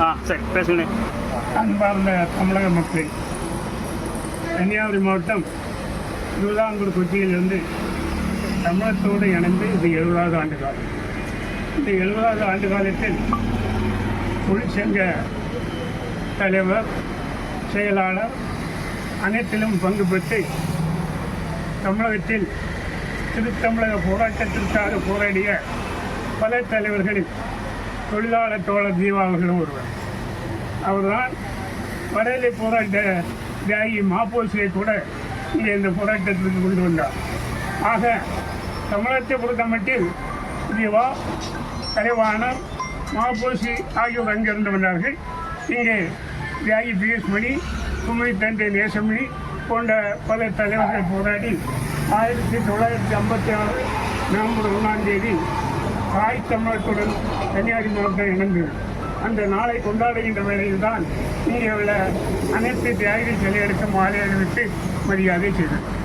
ஆ சரி பேசுங்க அன்பார்ந்த தமிழக மக்கள் கன்னியாகுமரி மாவட்டம் திருவிதாங்கூர் கொச்சியிலிருந்து தமிழகத்தோடு இணைந்து இது எழுபதாவது ஆண்டு காலம். இந்த எழுபதாவது ஆண்டு காலத்தில் தொழிற்சங்க தலைவர் செயலாளர் அனைத்திலும் பங்கு பெற்று தமிழகத்தில் திருத்தமிழக போராட்டத்திற்காக போராடிய பல தலைவர்கள் தொழிலாளர் தோழர் ஜீவா அவர்களும் ஒருவர். அவர்தான் வரையிலை போராட்ட தியாகி மாப்போசியை கூட இங்கே இந்த போராட்டத்திற்கு கொண்டு வந்தார். ஆக தமிழகத்தை பொறுத்த மட்டில் ஜீவா கலைவாணர் மாப்போசி ஆகியோர் அங்கிருந்து வந்தார்கள். இங்கே தியாகி பிஎஸ்மணி மணி குமரி தந்தை நேசமணி போன்ற பல தலைவர்கள் போராடி ஆயிரத்தி தொள்ளாயிரத்தி ஐம்பத்தி ஆறு நவம்பர் ஒன்றாம் தேதி தாய் தமிழத்துடன் கன்னியாகுமரி மாவட்டம் இணைந்தது அந்த நாளை கொண்டாடுகின்ற வேளையில் தான் இங்கே உள்ள அனைத்து தியாகிகள் சிலைகளுக்கு மாலை அணிவித்து மரியாதை செய்தது